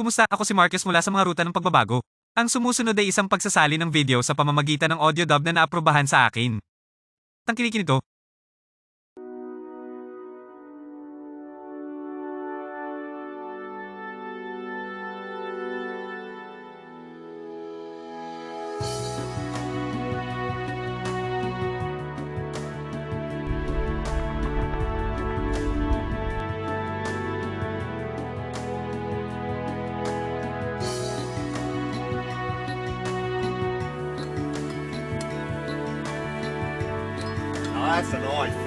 Kumusta? Ako si Marcus mula sa mga ruta ng pagbabago. Ang sumusunod ay isang pagsasali ng video sa pamamagitan ng audio dub na naaprubahan sa akin. Tangkilikin ito. That's a knife.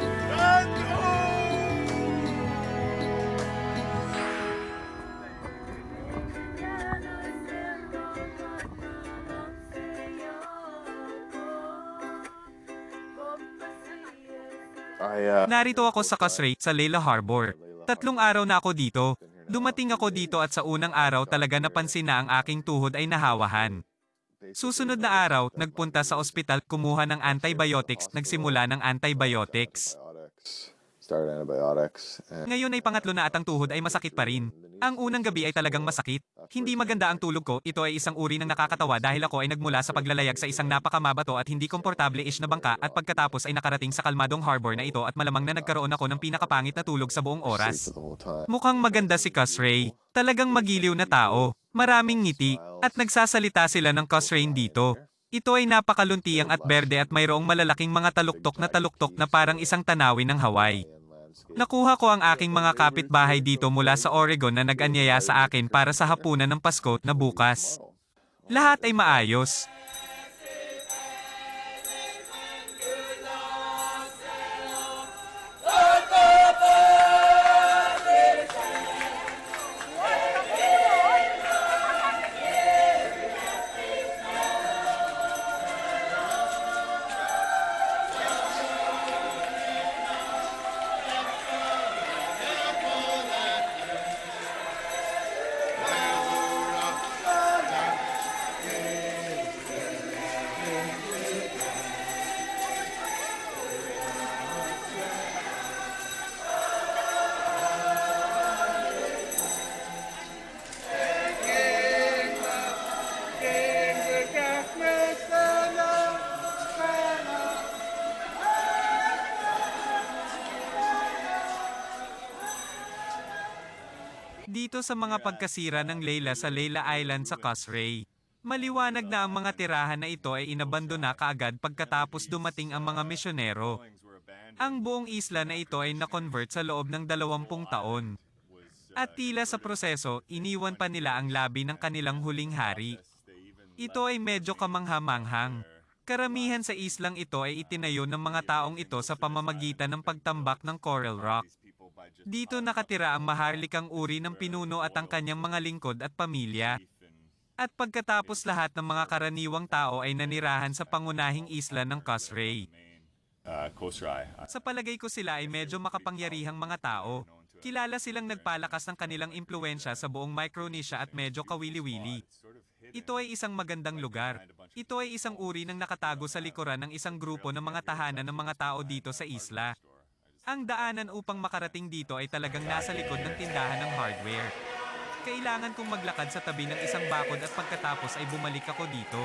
I, uh, Narito ako sa Kasray, sa Leila Harbor. Tatlong araw na ako dito. Dumating ako dito at sa unang araw talaga napansin na ang aking tuhod ay nahawahan. Susunod na araw, nagpunta sa ospital, kumuha ng antibiotics, nagsimula ng antibiotics. Ngayon ay pangatlo na at ang tuhod ay masakit pa rin. Ang unang gabi ay talagang masakit. Hindi maganda ang tulog ko, ito ay isang uri ng nakakatawa dahil ako ay nagmula sa paglalayag sa isang napakamabato at hindi komportable-ish na bangka at pagkatapos ay nakarating sa kalmadong harbor na ito at malamang na nagkaroon ako ng pinakapangit na tulog sa buong oras. Mukhang maganda si Cosray. Talagang magiliw na tao. Maraming ngiti. At nagsasalita sila ng Cosrain dito. Ito ay napakaluntiang at berde at mayroong malalaking mga taluktok na taluktok na parang isang tanawin ng Hawaii. Nakuha ko ang aking mga kapitbahay dito mula sa Oregon na nag-anyaya sa akin para sa hapunan ng Pasko na bukas. Lahat ay maayos. Dito sa mga pagkasira ng Leila sa Leila Island sa Cosray. Maliwanag na ang mga tirahan na ito ay inabandona kaagad pagkatapos dumating ang mga misyonero. Ang buong isla na ito ay na-convert sa loob ng 20 taon. At tila sa proseso, iniwan pa nila ang labi ng kanilang huling hari. Ito ay medyo kamanghamanghang. Karamihan sa islang ito ay itinayo ng mga taong ito sa pamamagitan ng pagtambak ng coral rock. Dito nakatira ang maharlikang uri ng pinuno at ang kanyang mga lingkod at pamilya. At pagkatapos lahat ng mga karaniwang tao ay nanirahan sa pangunahing isla ng Cosray. uh. Sa palagay ko sila ay medyo makapangyarihang mga tao. Kilala silang nagpalakas ng kanilang impluensya sa buong Micronesia at medyo kawili-wili. Ito ay isang magandang lugar. Ito ay isang uri ng nakatago sa likuran ng isang grupo ng mga tahanan ng mga tao dito sa isla. Ang daanan upang makarating dito ay talagang nasa likod ng tindahan ng hardware. Kailangan kong maglakad sa tabi ng isang bakod at pagkatapos ay bumalik ako dito.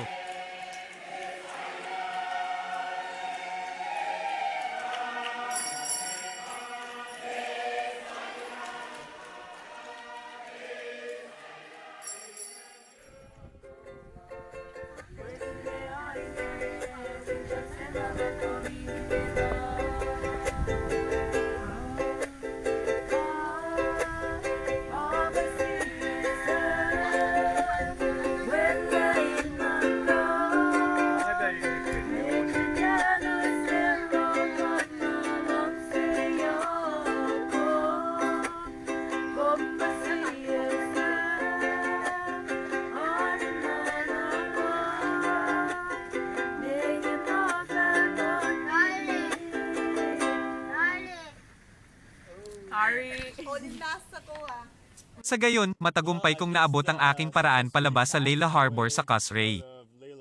Nasa ko ah. Sa gayon, matagumpay kong naabot ang aking paraan palabas sa Leila Harbor sa Cosray.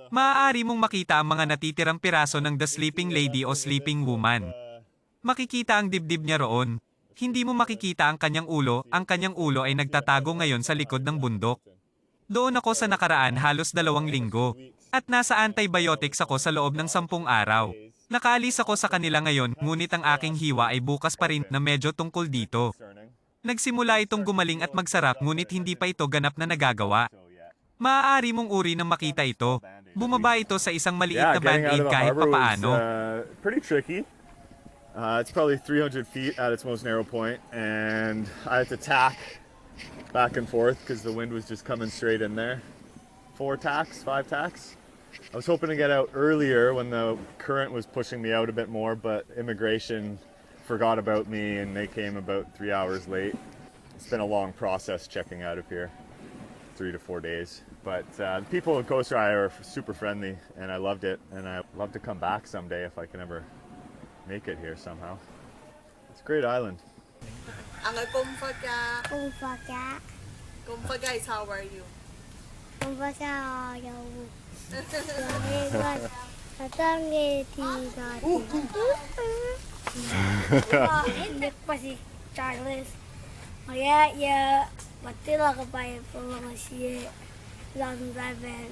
Maaari mong makita ang mga natitirang piraso ng The Sleeping Lady o Sleeping Woman. Makikita ang dibdib niya roon. Hindi mo makikita ang kanyang ulo, ang kanyang ulo ay nagtatago ngayon sa likod ng bundok. Doon ako sa nakaraan halos dalawang linggo. At nasa antibiotics ako sa loob ng sampung araw. Nakaalis ako sa kanila ngayon, ngunit ang aking hiwa ay bukas pa rin na medyo tungkol dito. Nagsimula itong gumaling at magsarap ngunit hindi pa ito ganap na nagagawa. Maaari mong uri ng makita ito. Bumaba ito sa isang maliit na band-aid kahit was papaano. uh, pretty tricky. Uh, it's probably 300 feet at its most narrow point, and I had to tack back and forth because the wind was just coming straight in there. Four tacks, five tacks. I was hoping to get out earlier when the current was pushing me out a bit more, but immigration forgot about me and they came about three hours late. It's been a long process checking out of here, three to four days. But uh, the people at Coast Rye are super friendly, and I loved it. And I'd love to come back someday if I can ever make it here somehow. It's a great island. Ang kumbaga, Kumbaga, kumbaga is how are you? kumbaga ayaw. Sabigat, Ini pasti Charles. Maya ya mati lah kepada masih long driver.